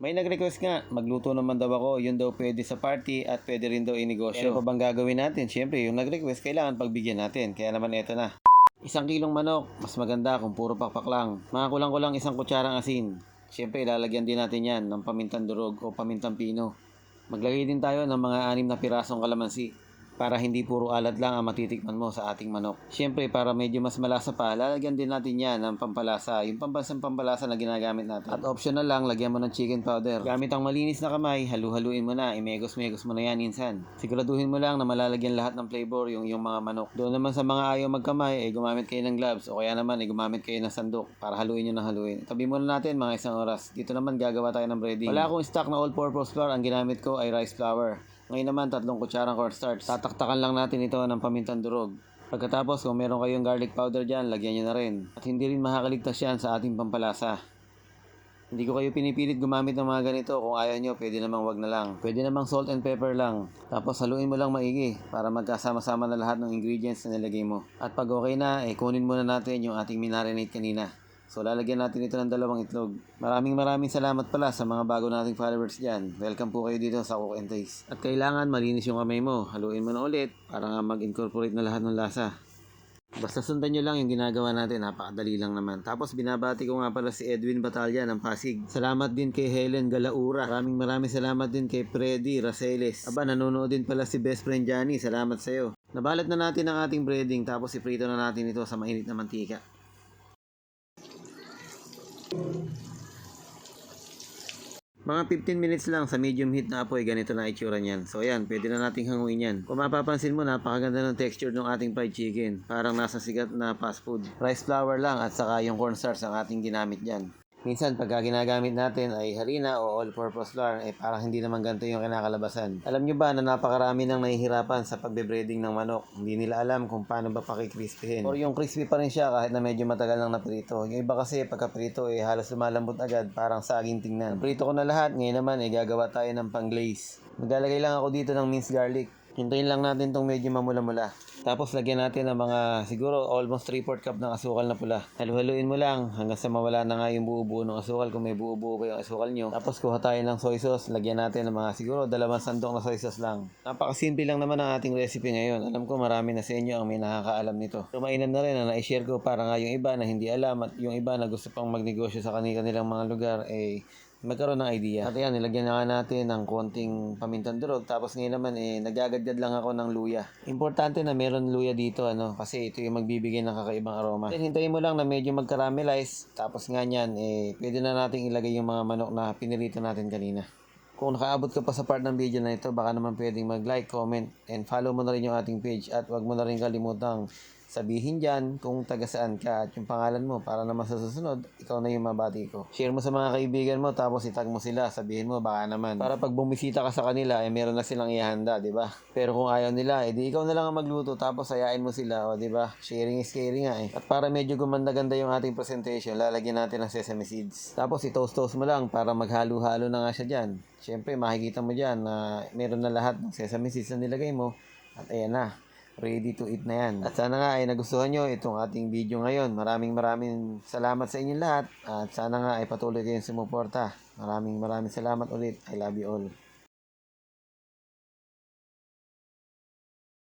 May nag-request nga, magluto naman daw ako, yun daw pwede sa party at pwede rin daw inegosyo. Ano pa bang gagawin natin? Siyempre, yung nag-request, kailangan pagbigyan natin. Kaya naman eto na. Isang kilong manok, mas maganda kung puro pakpak lang. Mga kulang-kulang isang kutsarang asin. Siyempre, ilalagyan din natin yan ng pamintang durog o pamintang pino. Maglagay din tayo ng mga anim na pirasong kalamansi para hindi puro alat lang ang matitikman mo sa ating manok. Siyempre, para medyo mas malasa pa, lalagyan din natin yan ng pampalasa, yung pambansang pampalasa na ginagamit natin. At optional lang, lagyan mo ng chicken powder. Gamit ang malinis na kamay, halu-haluin mo na, imegos-megos mo na yan minsan. Siguraduhin mo lang na malalagyan lahat ng flavor yung yung mga manok. Doon naman sa mga ayaw magkamay, eh, gumamit kayo ng gloves o kaya naman eh, gumamit kayo ng sandok para haluin nyo ng haluin. Tabi muna natin mga isang oras. Dito naman gagawa tayo ng breading. Wala akong stock na all-purpose flour, ang ginamit ko ay rice flour. Ngayon naman, tatlong kutsarang cornstarch. Tataktakan lang natin ito ng pamintang durog. Pagkatapos, kung meron kayong garlic powder dyan, lagyan nyo na rin. At hindi rin makakaligtas yan sa ating pampalasa. Hindi ko kayo pinipilit gumamit ng mga ganito. Kung ayaw nyo, pwede namang wag na lang. Pwede namang salt and pepper lang. Tapos haluin mo lang maigi para magkasama-sama na lahat ng ingredients na nilagay mo. At pag okay na, eh, kunin muna natin yung ating minarinate kanina. So lalagyan natin ito ng dalawang itlog. Maraming maraming salamat pala sa mga bago nating followers dyan. Welcome po kayo dito sa Cook and Taste. At kailangan malinis yung kamay mo. Haluin mo na ulit para nga mag-incorporate na lahat ng lasa. Basta sundan nyo lang yung ginagawa natin, napakadali lang naman. Tapos binabati ko nga pala si Edwin Batalya ng Pasig. Salamat din kay Helen Galaura. Maraming maraming salamat din kay Freddy Raceles. Aba, nanonood din pala si best friend Johnny. Salamat sa'yo. Nabalat na natin ang ating breading tapos iprito na natin ito sa mainit na mantika. Mga 15 minutes lang sa medium heat na apoy, ganito na itsura niyan. So ayan, pwede na nating hanguin yan. Kung mapapansin mo, napakaganda ng texture ng ating fried chicken. Parang nasa sigat na fast food. Rice flour lang at saka yung cornstarch ang ating ginamit dyan. Minsan, pagka ginagamit natin ay harina o all-purpose flour, eh parang hindi naman ganito yung kinakalabasan. Alam nyo ba na napakarami nang nahihirapan sa pagbe-breading ng manok? Hindi nila alam kung paano ba pakikrispihin. Or yung crispy pa rin siya kahit na medyo matagal nang naprito. Yung iba kasi pagka prito eh halos lumalambot agad, parang saging tingnan. Prito ko na lahat, ngayon naman eh gagawa tayo ng pang-glaze. Maglalagay lang ako dito ng minced garlic. Hintayin lang natin tong medyo mamula-mula. Tapos lagyan natin ng mga siguro almost 3-4 cup ng asukal na pula. Halu-haluin mo lang hanggang sa mawala na nga yung buo-buo ng asukal kung may buo-buo pa yung asukal nyo. Tapos kuha tayo ng soy sauce. Lagyan natin ng mga siguro dalawang sandok na soy sauce lang. Napakasimple lang naman ang ating recipe ngayon. Alam ko marami na sa inyo ang may nakakaalam nito. So mainam na rin na na-share ko para nga yung iba na hindi alam at yung iba na gusto pang magnegosyo sa kanilang mga lugar eh magkaroon ng idea. At yan, nilagyan na nga natin ng konting pamintang durog. Tapos ngayon naman, eh, nagagadgad lang ako ng luya. Importante na meron luya dito, ano, kasi ito yung magbibigay ng kakaibang aroma. Then, hintayin mo lang na medyo mag-caramelize. Tapos nga yan, eh, pwede na nating ilagay yung mga manok na pinirito natin kanina. Kung nakaabot ka pa sa part ng video na ito, baka naman pwedeng mag-like, comment, and follow mo na rin yung ating page. At wag mo na rin kalimutang sabihin dyan kung taga saan ka at yung pangalan mo para naman sa susunod, ikaw na yung mabati ko. Share mo sa mga kaibigan mo tapos itag mo sila, sabihin mo baka naman. Para pag bumisita ka sa kanila, eh meron na silang ihanda, di ba? Pero kung ayaw nila, eh di ikaw na lang ang magluto tapos ayain mo sila, o di ba? Sharing is caring nga eh. At para medyo gumanda-ganda yung ating presentation, lalagyan natin ng sesame seeds. Tapos i-toast-toast mo lang para maghalo-halo na nga siya dyan. Siyempre, makikita mo dyan na meron na lahat ng sesame seeds na nilagay mo. At ayan na ready to eat na yan. At sana nga ay nagustuhan nyo itong ating video ngayon. Maraming maraming salamat sa inyong lahat. At sana nga ay patuloy kayong sumuporta. Maraming maraming salamat ulit. I love you all.